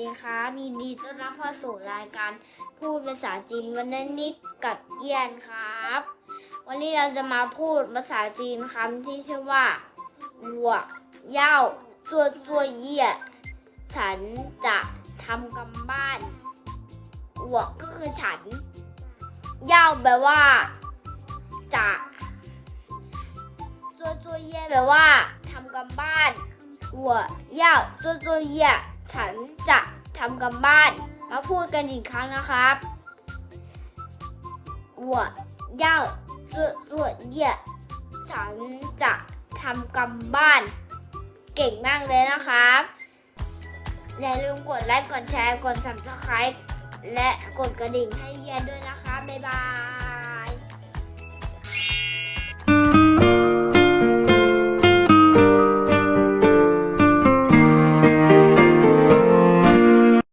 ดีครับมีดีต้อนรับเข้าสู่รายการพูดภาษาจีนวันนั้นนิดกับเยียนครับ วันนี้เราจะมาพูดภาษาจีนคำที่ชื่อว่าหัวเย่าจัวจัวเยี่ยฉันจะทำกำบ้านหัวก็คือฉัน เย่าแปลว่า จะจัวจัวเยี่ยแปลว่าทำกำบ้านหัวเย่าจัวจวเยี่ย ฉันจะทำกันบ้าน มาพูดกันอีกครั้งนะครับ我要做作业ฉันจะทำกันบ้าน เก่งมากเลยนะครับ อย่าลืมกดไลค์ กดแชร์ กด subscribe และกดกระดิ่งให้เยียนด้วยนะคะ บ๊ายบาย